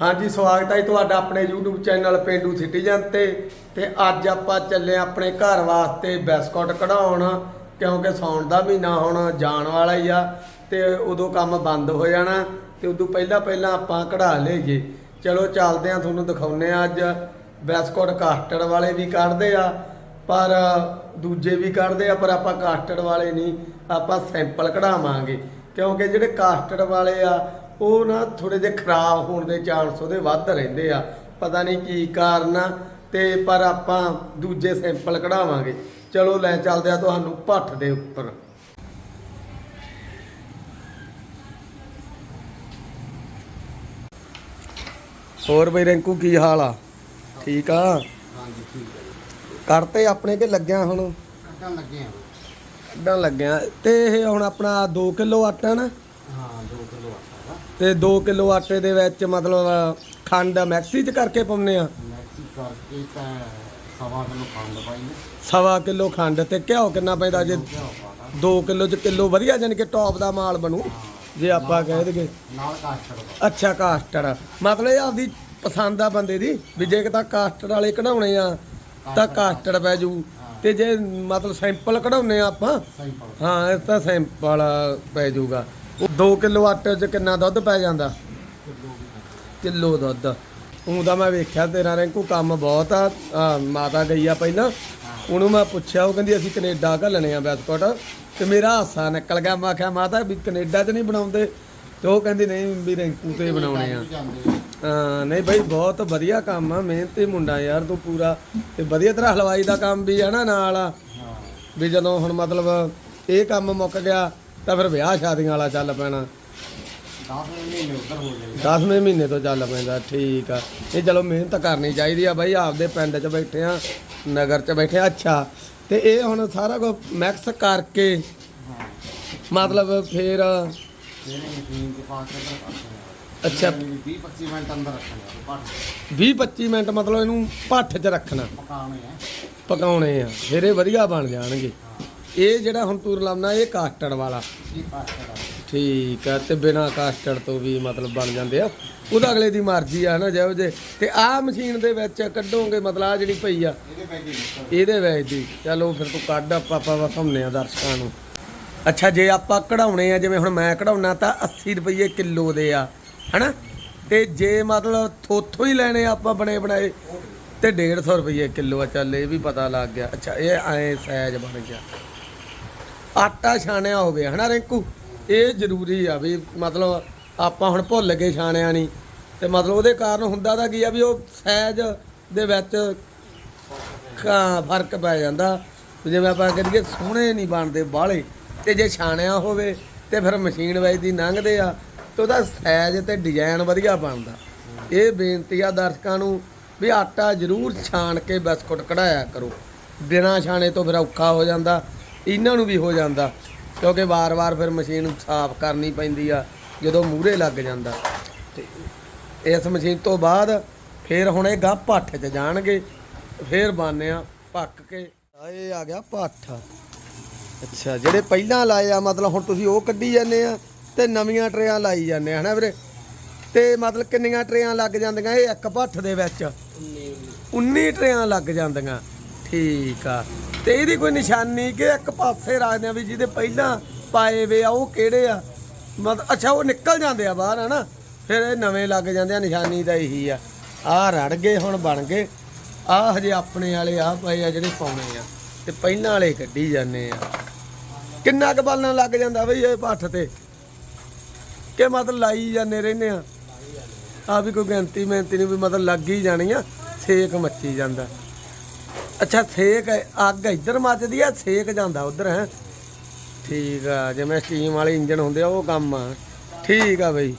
ਹਾਂਜੀ, ਸਵਾਗਤ ਹੈ ਜੀ ਤੁਹਾਡਾ ਆਪਣੇ YouTube ਚੈਨਲ ਪਿੰਡੂ ਸਿਟੀਜ਼ਨ ਤੇ। ਤੇ ਅੱਜ ਆਪਾਂ ਚੱਲੇ ਆਪਣੇ ਘਰ ਵਾਸਤੇ ਬਿਸਕੁਟ ਕਢਾਉਣ, ਕਿਉਂਕਿ ਸੌਣ ਦਾ ਮਹੀਨਾ ਹੁਣ ਜਾਣ ਵਾਲਾ ਹੀ ਆ ਤੇ ਉਦੋਂ ਕੰਮ ਬੰਦ ਹੋ ਜਾਣਾ ਤੇ ਉਦੋਂ ਪਹਿਲਾਂ ਪਹਿਲਾਂ ਆਪਾਂ ਕਢਾ ਲਈਏ। ਚਲੋ, ਚੱਲਦੇ ਆ ਤੁਹਾਨੂੰ ਦਿਖਾਉਨੇ ਆ ਅੱਜ। ਬਿਸਕੁਟ ਕਾਸਟਰਡ ਵਾਲੇ ਵੀ ਕੱਢਦੇ ਆ, ਪਰ ਦੂਜੇ ਵੀ ਕੱਢਦੇ ਆ, ਪਰ ਆਪਾਂ ਕਾਸਟਰਡ ਵਾਲੇ ਨਹੀਂ, ਆਪਾਂ ਸੈਂਪਲ ਕਢਾਵਾਂਗੇ। ਕਿਉਂਕਿ ਜਿਹੜੇ ਕਾਸਟਰਡ ਵਾਲੇ ਆ ਉਹ ਨਾ ਥੋੜੇ ਜਿਹੇ ਖਰਾਬ ਹੋਣ ਦੇ ਚਾਂਸ ਉਹਦੇ ਵੱਧ ਰਹਿੰਦੇ ਆ। ਪਤਾ ਨਹੀਂ ਕੀ ਕਾਰਨ ਆ ਤੇ ਪਰ ਆਪਾਂ ਦੂਜੇ ਸੈਂਪਲ ਕਢਾਵਾਂਗੇ। ਚਲੋ ਲੈ ਚੱਲਦੇ ਆ ਤੁਹਾਨੂੰ ਭੱਠ ਦੇ ਉੱਪਰ। ਹੋਰ ਬਈ ਰਿੰਕੂ ਕੀ ਹਾਲ ਆ? ਠੀਕ ਆ? ਹਾਂਜੀ ਠੀਕ ਹੈ ਕਰਤੇ ਆਪਣੇ ਕੇ ਲੱਗਿਆ ਹੁਣ? ਕੱਢਣ ਲੱਗੇ ਆ ਕੱਢਣ ਲੱਗਿਆ। ਤੇ ਇਹ ਹੁਣ ਆਪਣਾ 2 ਕਿਲੋ ਆਟਾ ਨਾ? ਹਾਂ 2 ਕਿਲੋ ਆਟਾ ਦਾ ਤੇ 2 ਕਿਲੋ ਆਟੇ ਦੇ ਵਿੱਚ ਮਤਲਬ ਖੰਡ ਮੈਕਸੀ ਚ ਕਰਕੇ ਪਾਉਨੇ ਆ? ਮੈਕਸੀ ਕਰਕੇ ਤਾਂ ਸਵਾ ਕਿਲੋ ਖੰਡ ਪਾਈ ਨੇ ਸਵਾ ਕਿਲੋ ਖੰਡ ਤੇ ਘਿਓ ਕਿੰਨਾ ਪੈਂਦਾ ਜੇ ਘਿਓ ਪਾਤਾ 2 ਕਿਲੋ ਚ ਕਿਲੋ ਵਧੀਆ ਜਾਨੀ ਕਿ ਟੌਪ ਦਾ ਮਾਲ ਬਣੂ ਜੇ ਆਪਾਂ ਕਹਿ ਦਈਏ। ਨਾਲ ਅੱਛਾ ਕਾਸਟਰ ਮਤਲਬ ਇਹ ਆਪਦੀ ਪਸੰਦ ਆ ਬੰਦੇ ਦੀ ਵੀ ਜੇ ਕਿਤਾ ਕਾਸਟਰ ਵਾਲੇ ਕਢਾਉਣੇ ਆ ਤਾਂ ਕਾਸਟਰ ਪੈ ਜੂ। ਤੇ ਜੇ ਮਤਲਬ ਸੈਂਪਲ ਕਢਾਉਨੇ ਆ ਆਪਾਂ ਹਾਂ ਇਹ ਤਾਂ ਸੈਂਪਲ ਪੈ ਜਾਊਗਾ 2 ਕਿਲੋ ਆਟੇ 'ਚ ਕਿੰਨਾ ਦੁੱਧ ਪੈ ਜਾਂਦਾ? ਕਿਲੋ ਦੁੱਧ। ਉਹਦਾ ਮੈਂ ਵੇਖਿਆ ਤੇਰਾ ਰਿੰਕੂ, ਕੰਮ ਬਹੁਤ ਆ। ਆਹ ਮਾਤਾ ਗਈ ਆ ਪਹਿਲਾਂ। ਉਹਨੂੰ ਮੈਂ ਪੁੱਛਿਆ, ਉਹ ਕਹਿੰਦੀ, ਅਸੀਂ ਕੈਨੇਡਾ ਘੱਲਣੇ ਆ ਬਿਸਕੁਟ। ਤੇ ਮੇਰਾ ਹਾਸਾ ਨਿਕਲ ਗਿਆ। ਮੈਂ ਆਖਿਆ, ਮਾਤਾ, ਵੀ ਕੈਨੇਡਾ 'ਚ ਨਹੀਂ ਬਣਾਉਂਦੇ? ਤੇ ਉਹ ਕਹਿੰਦੀ, ਨਹੀਂ, ਵੀ ਰਿੰਕੂ ਤੇ ਬਣਾਉਣੇ ਆ। ਹਾਂ ਨਹੀਂ ਬਈ, ਬਹੁਤ ਵਧੀਆ ਕੰਮ ਆ। ਮਿਹਨਤੀ ਮੁੰਡਾ ਯਾਰ ਤੂੰ ਪੂਰਾ। ਤੇ ਵਧੀਆ ਤਰ੍ਹਾਂ ਹਲਵਾਈ ਦਾ ਕੰਮ ਵੀ ਆ ਨਾ ਨਾਲ ਆ। ਵੀ ਜਦੋਂ ਹੁਣ ਮਤਲਬ ਇਹ ਕੰਮ ਮੁੱਕ ਗਿਆ ਤਾਂ ਫਿਰ ਵਿਆਹ ਸ਼ਾਦੀਆਂ ਵਾਲਾ ਚੱਲ ਪੈਣਾ। 10 ਮਹੀਨੇ ਉੱਧਰ ਹੋ ਜਾਏ 10ਵੇਂ ਮਹੀਨੇ ਤੋਂ ਚੱਲ ਪੈਂਦਾ ਠੀਕ ਆ। ਇਹ ਚਲੋ ਮਿਹਨਤ ਕਰਨੀ ਚਾਹੀਦੀ ਆ ਬਾਈ ਆਪਦੇ ਪਿੰਡ 'ਚ ਬੈਠੇ ਆ ਨਗਰ 'ਚ ਬੈਠੇ ਆ ਅੱਛਾ। ਤੇ ਇਹ ਹੁਣ ਸਾਰਾ ਕੁਝ ਮਿਕਸ ਕਰਕੇ ਮਤਲਬ ਫਿਰ ਅੱਛਾ। 20 25 ਮਿੰਟ ਅੰਦਰ ਰੱਖਣਾ ਪੱਟ 20 25 ਮਿੰਟ ਮਤਲਬ ਇਹਨੂੰ ਭੱਠ 'ਚ ਰੱਖਣਾ। ਪਕਾਉਣੇ ਆ। ਪਕਾਉਣੇ ਆ ਫਿਰ ਇਹ ਵਧੀਆ ਬਣ ਜਾਣਗੇ। ਇਹ ਜਿਹੜਾ ਹੁਣ ਤੂੰ ਲਾਉਣਾ ਇਹ ਕਾਸਟਰਡ ਵਾਲਾ। ਇਹ ਠੀਕ ਆ ਤੇ ਬਿਨਾ ਕਾਸਟਰਡ ਤੋਂ ਵੀ ਮਤਲਬ ਬਣ ਜਾਂਦੇ ਆ। ਉਹਦਾ ਅਗਲੇ ਦੀ ਮਰਜ਼ੀ ਆ ਨਾ ਜਿਹੋ ਜੇ ਤੇ ਆਹ ਮਸ਼ੀਨ ਦੇ ਵਿੱਚ ਕੱਢੋਗੇ ਮਤਲਬ ਆ ਜਿਹੜੀ ਪਈ ਆ। ਇਹਦੇ ਵਿੱਚ ਦੀ। ਚਲੋ ਫਿਰ ਤੂੰ ਕੱਢ ਆਪਾਂ ਆਪਾਂ ਵਿਖਾਉਂਦੇ ਆ ਦਰਸ਼ਕਾਂ ਨੂੰ। ਅੱਛਾ ਜੇ ਆਪਾਂ ਕਢਾਉਣੇ ਆ ਜਿਵੇਂ ਹੁਣ ਮੈਂ ਕਢਾਉਣਾ ਤਾਂ 80 ਰੁਪਏ ਕਿਲੋ ਦੇ ਆ ਹਨਾ? ਤੇ ਜੇ ਮਤਲਬ ਥੋਥੋਂ ਹੀ ਲੈਣੇ ਆ ਆਪਾਂ ਬਣੇ ਬਣਾਏ ਤੇ 150 ਰੁਪਏ ਕਿਲੋ ਆ। ਚੱਲ ਇਹ ਵੀ ਪਤਾ ਲੱਗ ਗਿਆ। ਅੱਛਾ ਇਹ ਐ ਸਾਈਜ਼ ਬਣ ਗਿਆ। ਆਟਾ ਛਾਣਿਆ ਹੋਵੇ, ਹਨਾ ਰਿੰਕੂ? ਇਹ ਜ਼ਰੂਰੀ ਆ ਵੀ ਮਤਲਬ ਆਪਾਂ ਹੁਣ ਭੁੱਲ ਗਏ ਛਾਣਿਆ ਨਹੀਂ। ਤੇ ਮਤਲਬ ਉਹਦੇ ਕਾਰਨ ਹੁੰਦਾ ਤਾਂ ਕੀ ਆ ਵੀ ਉਹ ਸਾਈਜ਼ ਦੇ ਵਿੱਚ ਕਾ ਫ਼ਰਕ ਪੈ ਜਾਂਦਾ। ਜਿਵੇਂ ਆਪਾਂ ਕਰੀਏ ਸੋਹਣੇ ਨਹੀਂ ਬਣਦੇ ਬਾਹਲੇ, ਤੇ ਜੇ ਛਾਣਿਆ ਹੋਵੇ ਤੇ ਫਿਰ ਮਸ਼ੀਨ ਵਿੱਚ ਦੀ ਲੰਘਦੇ ਆ, ਤੇ ਉਹਦਾ ਸਾਈਜ਼ ਤੇ ਡਿਜ਼ਾਈਨ ਵਧੀਆ ਬਣਦਾ। ਇਹ ਬੇਨਤੀ ਆ ਦਰਸ਼ਕਾਂ ਨੂੰ ਵੀ ਆਟਾ ਜ਼ਰੂਰ ਛਾਣ ਕੇ ਬਿਸਕੁਟ ਕਢਾਇਆ ਕਰੋ। ਬਿਨਾਂ ਛਾਣੇ ਤੋਂ ਫਿਰ ਔਖਾ ਹੋ ਜਾਂਦਾ। ਇਹਨਾਂ ਨੂੰ ਵੀ ਹੋ ਜਾਂਦਾ ਕਿਉਂਕਿ ਵਾਰ-ਵਾਰ ਫਿਰ ਮਸ਼ੀਨ ਨੂੰ ਸਾਫ਼ ਕਰਨੀ ਪੈਂਦੀ ਆ ਜਦੋਂ ਮੂਹਰੇ ਲੱਗ ਜਾਂਦਾ। ਤੇ ਇਸ ਮਸ਼ੀਨ ਤੋਂ ਬਾਅਦ ਫਿਰ ਹੁਣ ਇਹ ਗਾਂ ਭੱਠ 'ਚ ਜਾਣਗੇ ਫਿਰ ਬਾਨੇ ਆ ਪੱਕ ਕੇ। ਆ ਇਹ ਆ ਗਿਆ ਭੱਠ। ਅੱਛਾ ਜਿਹੜੇ ਪਹਿਲਾਂ ਲਾਏ ਆ ਮਤਲਬ ਹੁਣ ਤੁਸੀਂ ਉਹ ਕੱਢੀ ਜਾਂਦੇ ਆ ਤੇ ਨਵੀਆਂ ਟਰੇਆਂ ਲਾਈ ਜਾਂਦੇ ਆ ਹਨਾ ਵੀਰੇ? ਤੇ ਮਤਲਬ ਕਿੰਨੀਆਂ ਟਰੇਆਂ ਲੱਗ ਜਾਂਦੀਆਂ? ਇਹ ਇੱਕ ਭੱਠ ਦੇ ਵਿੱਚ। 19 ਟਰੇਆਂ ਲੱਗ ਜਾਂਦੀਆਂ। ਠੀਕ ਆ। ਤੇ ਇਹਦੀ ਕੋਈ ਨਿਸ਼ਾਨੀ ਕਿ ਇੱਕ ਪਾਸੇ ਰੱਖਦੇ ਆ ਵੀ ਜਿਹਦੇ ਪਹਿਲਾਂ ਪਾਏ ਵੇ ਆ, ਉਹ ਕਿਹੜੇ ਆ? ਮਤਲਬ ਅੱਛਾ, ਉਹ ਨਿਕਲ ਜਾਂਦੇ ਆ ਬਾਹਰ, ਹਨਾ? ਫਿਰ ਇਹ ਨਵੇਂ ਲੱਗ ਜਾਂਦੇ ਆ, ਨਿਸ਼ਾਨੀ ਤਾਂ ਇਹੀ ਆ। ਆਹ ਰੜ ਗਏ, ਹੁਣ ਬਣ ਗਏ। ਆਹ ਹਜੇ ਆਪਣੇ ਵਾਲੇ ਆ ਪਏ ਆ, ਜਿਹੜੇ ਪਾਉਣੇ ਆ। ਤੇ ਪਹਿਲਾਂ ਵਾਲੇ ਕੱਢੀ ਜਾਂਦੇ ਆ। ਕਿੰਨਾ ਕੁ ਬਾਲਣ ਲੱਗ ਜਾਂਦਾ ਬਈ ਇਹ ਪੱਠ ਤੇ? ਕਿ ਮਤਲਬ ਲਾਈ ਜਾਂਦੇ ਰਹਿੰਦੇ ਆ। ਆ ਵੀ ਕੋਈ ਗਿਣਤੀ ਮਿਹਨਤੀ ਨਹੀਂ ਵੀ ਮਤਲਬ ਲੱਗ ਹੀ ਜਾਣੀ ਆ। ਛੇਕ ਮੱਚੀ ਜਾਂਦਾ। ਅੱਛਾ, ਸੇਕ ਅੱਗ ਇੱਧਰ ਮੱਚਦੀ ਆ ਸੇਕ ਜਾਂਦਾ ਉਧਰ, ਹੈ। ਠੀਕ ਆ, ਜਿਵੇਂ ਸਟੀਮ ਵਾਲੇ ਇੰਜਨ ਹੁੰਦੇ ਆ, ਉਹ ਕੰਮ ਆ। ਠੀਕ ਆ ਬਈ।